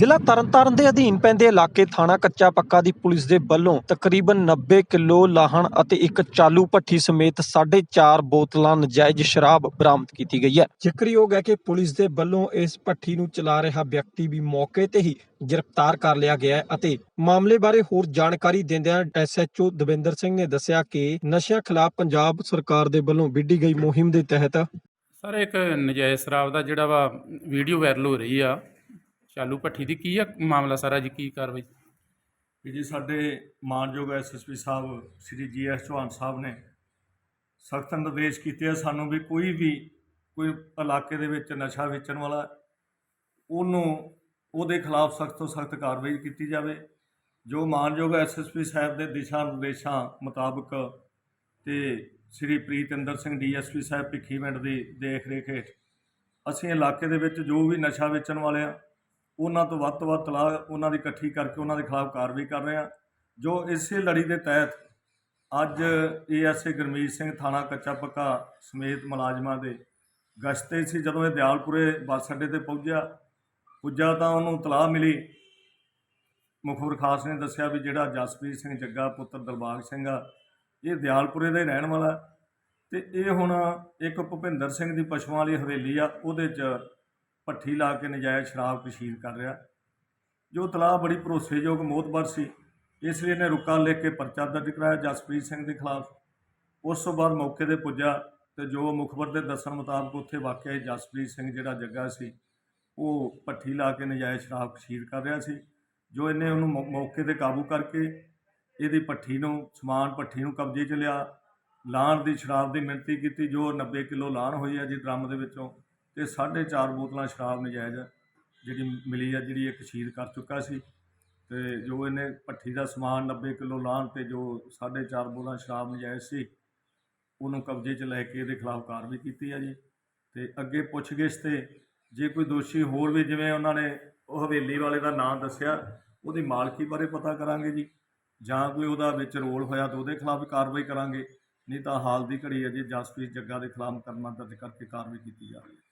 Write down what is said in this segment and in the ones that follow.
ਜ਼ਿਲ੍ਹਾ ਤਰਨਤਾਰਨ ਦੇ ਅਧੀਨ ਪੈਂਦੇ ਇਲਾਕੇ ਥਾਣਾ ਕੱਚਾ ਪੱਕਾ ਦੀ ਪੁਲਿਸ ਦੇ ਵੱਲੋਂ ਤਕਰੀਬਨ 90 ਕਿਲੋ ਲਾਹਣ ਅਤੇ ਇੱਕ ਚਾਲੂ ਭੱਠੀ ਸਮੇਤ 4.5 ਬੋਤਲਾਂ ਨਜਾਇਜ਼ ਸ਼ਰਾਬ ਬਰਾਮਦ ਕੀਤੀ ਗਈ ਹੈ। ਜ਼ਿਕਰਯੋਗ ਹੈ ਕਿ ਪੁਲਿਸ ਦੇ ਵੱਲੋਂ ਇਸ ਭੱਠੀ ਨੂੰ ਚਲਾ ਰਿਹਾ ਵਿਅਕਤੀ ਵੀ ਮੌਕੇ ਤੇ ਹੀ ਗ੍ਰਿਫਤਾਰ ਕਰ ਲਿਆ ਗਿਆ ਹੈ ਅਤੇ ਮਾਮਲੇ ਬਾਰੇ ਹੋਰ ਜਾਣਕਾਰੀ ਦਿੰਦਿਆਂ ਐਸਐਚਓ ਦਵਿੰਦਰ ਸਿੰਘ ਨੇ ਦੱਸਿਆ ਕਿ ਨਸ਼ਿਆਂ ਖਿਲਾਫ ਪੰਜਾਬ ਸਰਕਾਰ ਦੇ ਵੱਲੋਂ ਵਿੱਢੀ ਗਈ ਮੁਹਿੰਮ ਦੇ ਤਹਿਤ ਸਰ, ਇੱਕ ਨਜਾਇਜ਼ ਸ਼ਰਾਬ ਦਾ ਜਿਹੜਾ ਵਾ ਵੀਡੀਓ ਵਾਇਰਲ ਹੋ ਰਹੀ ਆ। ਚਾਲੂ ਭੱਠੀ ਦੀ ਕੀ ਆ ਮਾਮਲਾ ਸਾਰਾ ਜੀ, ਕੀ ਕਾਰਵਾਈ? ਕਿ ਜੀ ਸਾਡੇ ਮਾਨਯੋਗ ਐਸਐਸਪੀ ਸਾਹਿਬ, ਸ੍ਰੀ ਜੀਐਸ ਚੌਹਾਨ ਸਾਹਿਬ ਨੇ ਸਖਤ ਨਿਰਦੇਸ਼ ਕੀਤੇ ਆ ਸਾਨੂੰ ਵੀ ਕੋਈ ਵੀ, ਕੋਈ ਇਲਾਕੇ ਦੇ ਵਿੱਚ ਨਸ਼ਾ ਵੇਚਣ ਵਾਲਾ, ਉਹਨੂੰ, ਉਹਦੇ ਖਿਲਾਫ ਸਖਤ ਤੋਂ ਸਖਤ ਕਾਰਵਾਈ ਕੀਤੀ ਜਾਵੇ। ਜੋ ਮਾਨਯੋਗ ਐਸਐਸਪੀ ਸਾਹਿਬ ਦੇ ਦਿਸ਼ਾ ਨਿਰਦੇਸ਼ਾਂ ਮੁਤਾਬਕ ਤੇ ਸ੍ਰੀ ਪ੍ਰੀਤਿੰਦਰ ਸਿੰਘ ਡੀਐਸਪੀ ਸਾਹਿਬ ਭਿੱਖੀਵਿੰਡ ਦੀ ਦੇਖ ਰੇਖ ਹੇਠ, ਅਸੀਂ ਇਲਾਕੇ ਦੇ ਵਿੱਚ ਜੋ ਵੀ ਨਸ਼ਾ ਵੇਚਣ ਵਾਲੇ ਆ ਉਹਨਾਂ ਤੋਂ ਵੱਧ ਤੋਂ ਵੱਧ ਤਲਾਹ ਉਹਨਾਂ ਦੀ ਇਕੱਠੀ ਕਰਕੇ ਉਹਨਾਂ ਦੇ ਖਿਲਾਫ ਕਾਰਵਾਈ ਕਰ ਰਹੇ ਹਾਂ। ਜੋ ਇਸੇ ਲੜੀ ਦੇ ਤਹਿਤ ਅੱਜ ਏਐਸਏ ਗੁਰਮੀਤ ਸਿੰਘ ਥਾਣਾ ਕੱਚਾ ਪੱਕਾ ਸਮੇਤ ਮੁਲਾਜ਼ਮਾਂ ਦੇ ਗਸ਼ਤੇ ਸੀ, ਜਦੋਂ ਇਹ ਦਿਆਲਪੁਰੇ ਬੱਸ ਅੱਡੇ ਤੇ ਪਹੁੰਚਿਆ, ਪੁੱਜਾ ਤਾਂ ਉਹਨੂੰ ਤਲਾਹ ਮਿਲੀ। ਮੁਖਬਰ ਖਾਸ ਨੇ ਦੱਸਿਆ ਵੀ ਜਿਹੜਾ ਜਸਪ੍ਰੀਤ ਸਿੰਘ ਜੱਗਾ ਪੁੱਤਰ ਦਰਬਾਗ ਸਿੰਘ ਆ, ਇਹ ਦਿਆਲਪੁਰੇ ਦਾ ਰਹਿਣ ਵਾਲਾ ਤੇ ਇਹ ਹੁਣ ਇੱਕ ਭੁਪਿੰਦਰ ਸਿੰਘ ਦੀ ਪਸ਼ੂਆਂ ਵਾਲੀ ਹਵੇਲੀ ਆ, ਉਹਦੇ 'ਚ ਭੱਠੀ ਲਾ ਕੇ ਨਜਾਇਜ਼ ਸ਼ਰਾਬ ਕਸ਼ੀਰ ਕਰ ਰਿਹਾ। ਜੋ ਤਲਾਹ ਬੜੀ ਭਰੋਸੇਯੋਗ ਮੋਤਬਰ ਸੀ, ਇਸ ਲਈ ਇਹਨੇ ਰੁਕਾ ਲਿਖ ਕੇ ਪਰਚਾ ਦਰਜ ਕਰਾਇਆ ਜਸਪ੍ਰੀਤ ਸਿੰਘ ਦੇ ਖਿਲਾਫ। ਉਸ ਤੋਂ ਬਾਅਦ ਮੌਕੇ ਤੇ ਪੁੱਜਾ ਤੇ ਜੋ ਮੁਖਬਰ ਦੇ ਦੱਸਣ ਮੁਤਾਬਕ ਉੱਥੇ ਵਾਕਿਆ ਜਸਪ੍ਰੀਤ ਸਿੰਘ ਜਿਹੜਾ ਜੱਗਾ ਸੀ, ਉਹ ਭੱਠੀ ਲਾ ਕੇ ਨਜਾਇਜ਼ ਸ਼ਰਾਬ ਕਸ਼ੀਰ ਕਰ ਰਿਹਾ ਸੀ, ਜੋ ਇਹਨੇ ਉਹਨੂੰ ਮੌ- ਮੌਕੇ ਤੇ ਕਾਬੂ ਕਰਕੇ ਇਹਦੀ ਭੱਠੀ ਨੂੰ, ਸਮਾਨ ਭੱਠੀ ਨੂੰ ਕਬਜ਼ੇ 'ਚ ਲਿਆ। ਲਾਹਣ ਦੀ, ਸ਼ਰਾਬ ਦੀ ਮਿਣਤੀ ਕੀਤੀ, ਜੋ 90 ਕਿਲੋ ਲਾਹਣ ਹੋਈ ਹੈ ਜੀ ਡਰਮ ਦੇ ਵਿੱਚੋਂ। ਤੇ 4.5 ਬੋਤਲਾਂ ਸ਼ਰਾਬ ਨਜਾਇਜ਼ ਜਿਹੜੀ ਮਿਲੀ ਆ, ਜਿਹੜੀ ਇਹ ਕਸ਼ੀਰ ਕਰ ਚੁੱਕਾ ਸੀ। ਤੇ ਜੋ ਇਹਨੇ ਭੱਠੀ ਦਾ ਸਮਾਨ 90 ਕਿਲੋ ਲਾਹਣ ਤੇ ਜੋ 4.5 ਬੋਤਲਾਂ ਸ਼ਰਾਬ ਨਜਾਇਜ਼ ਸੀ, ਉਹਨੂੰ ਕਬਜ਼ੇ 'ਚ ਲੈ ਕੇ ਇਹਦੇ ਖਿਲਾਫ ਕਾਰਵਾਈ ਕੀਤੀ ਆ ਜੀ। ਤੇ ਅੱਗੇ ਪੁੱਛਗਿੱਛ ਤੇ ਜੇ ਕੋਈ ਦੋਸ਼ੀ ਹੋਰ ਵੀ ਜਿਵੇਂ ਉਹਨਾਂ ਨੇ ਉਹ ਹਵੇਲੀ ਵਾਲੇ ਦਾ ਨਾਮ ਦੱਸਿਆ, ਉਹਦੀ ਮਾਲਕੀ ਬਾਰੇ ਪਤਾ ਕਰਾਂਗੇ ਜੀ। ਜਾਂ ਕੋਈ ਉਹਦਾ ਵਿੱਚ ਰੋਲ ਹੋਇਆ ਤਾਂ ਉਹਦੇ ਖਿਲਾਫ ਕਾਰਵਾਈ ਕਰਾਂਗੇ। ਨਹੀਂ ਤਾਂ ਹਾਲ ਦੀ ਘੜੀ ਅਜੇ ਜਸਪ੍ਰੀਤ ਜੱਗਾ ਦੇ ਖਿਲਾਫ ਮੁਕੱਦਮਾ ਦਰਜ ਕਰਕੇ ਕਾਰਵਾਈ ਕੀਤੀ ਜਾ ਰਹੀ ਹੈ।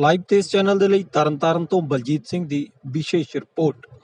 ਲਾਈਵ ਤੇਜ਼ ਚੈਨਲ ਦੇ ਲਈ ਤਰਨਤਾਰਨ ਤੋਂ ਬਲਜੀਤ ਸਿੰਘ ਦੀ ਵਿਸ਼ੇਸ਼ ਰਿਪੋਰਟ।